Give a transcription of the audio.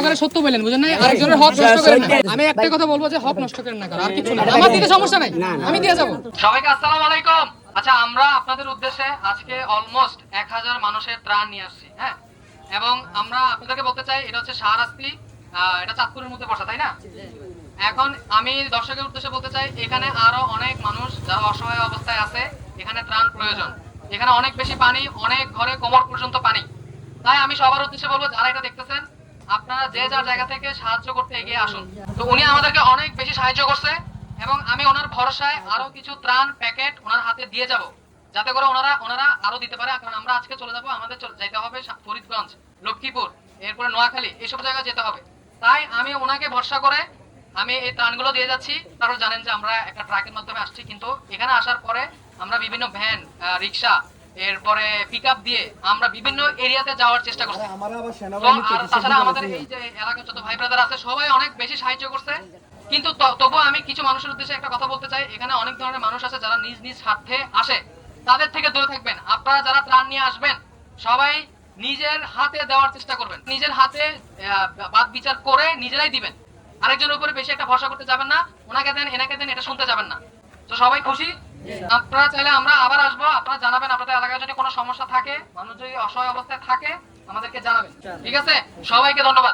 দয়া করে সত্য বলেন বুঝেন না আরেকজনের হক নষ্ট করেন না। আমি একটা কথা বলব যে হক নষ্ট করেন না কারও, আর কিছু না। আমার দিকে সমস্যা নাই। আমি দিয়ে যাব। সবাইকে আসসালামু আলাইকুম। আচ্ছা আমরা আপনাদের উদ্দেশ্যে আজকে অলমোস্ট এক হাজার মানুষের ত্রাণ নিয়ে আসছি হ্যাঁ? এবং আমরা আপনাদেরকে বলতে চাই এটা হচ্ছে শাহরাস্তি এটা চাঁদপুরের মধ্যে বসা তাই না? এখন আমি দর্শকের উদ্দেশ্যে বলতে চাই এখানে আরও অনেক মানুষ যারা অসহায় অবস্থায় আছে এখানে ত্রাণ প্রয়োজন। এখানে অনেক বেশি পানি অনেক ঘরে কোমর পর্যন্ত পানি। তাই আমি সবার উদ্দেশ্যে বলব যারা এটা দেখতেছেন আপনারা যে যার জায়গা থেকে সাহায্য করতে এগিয়ে আসুন। তো উনি আমাদেরকে অনেক বেশি সাহায্য করছে এবং আমি ওনার ভরসায় আরও কিছু ত্রাণ প্যাকেট ওনার হাতে দিয়ে যাব। যাতে করে ওনারা ওনারা আরও দিতে পারে। কারণ আমরা আজকে চলে যাব, আমাদের যেতে হবে ফরিদগঞ্জ, লক্ষ্মীপুর, এরপরে নোয়াখালী, এসব জায়গায় যেতে হবে। তাই আমি ওনাকে ভরসা করে আমি এই ত্রাণগুলো দিয়ে যাচ্ছি। তারও জানেন যে আমরা একটা ট্রাকের মাধ্যমে আসছি, কিন্তু এখানে আসার পরে আমরা বিভিন্ন ভ্যান রিক্সা এরপরে পিক দিয়ে আমরা বিভিন্ন এরিয়াতে যাওয়ার চেষ্টা করছি। আর তাছাড়া আমাদের এই যে এলাকার যত ভাই ব্রাদার আছে সবাই অনেক বেশি সাহায্য করছে। কিন্তু তবুও আমি কিছু মানুষের উদ্দেশ্যে একটা কথা বলতে চাই। এখানে অনেক ধরনের মানুষ আছে যারা নিজ নিজ স্বার্থে আসে। তাদের থেকে দূরে থাকবেন। আপনারা যারা ত্রাণ নিয়ে আসবেন সবাই নিজের হাতে দেওয়ার চেষ্টা করবেন। নিজের হাতে বাদ বিচার করে নিজেরাই দিবেন। আরেকজনের উপরে বেশি একটা ভরসা করতে যাবেন না। ওনাকে দেন এনাকে দেন এটা শুনতে যাবেন না। তো সবাই খুশি? আপনারা চাইলে আমরা আবার আসব আপনারা জানাবেন আপনাদের এলাকায় যদি কোনো সমস্যা থাকে মানুষ যদি অসহায় অবস্থায় থাকে আমাদেরকে জানাবেন। ঠিক আছে? সবাইকে ধন্যবাদ।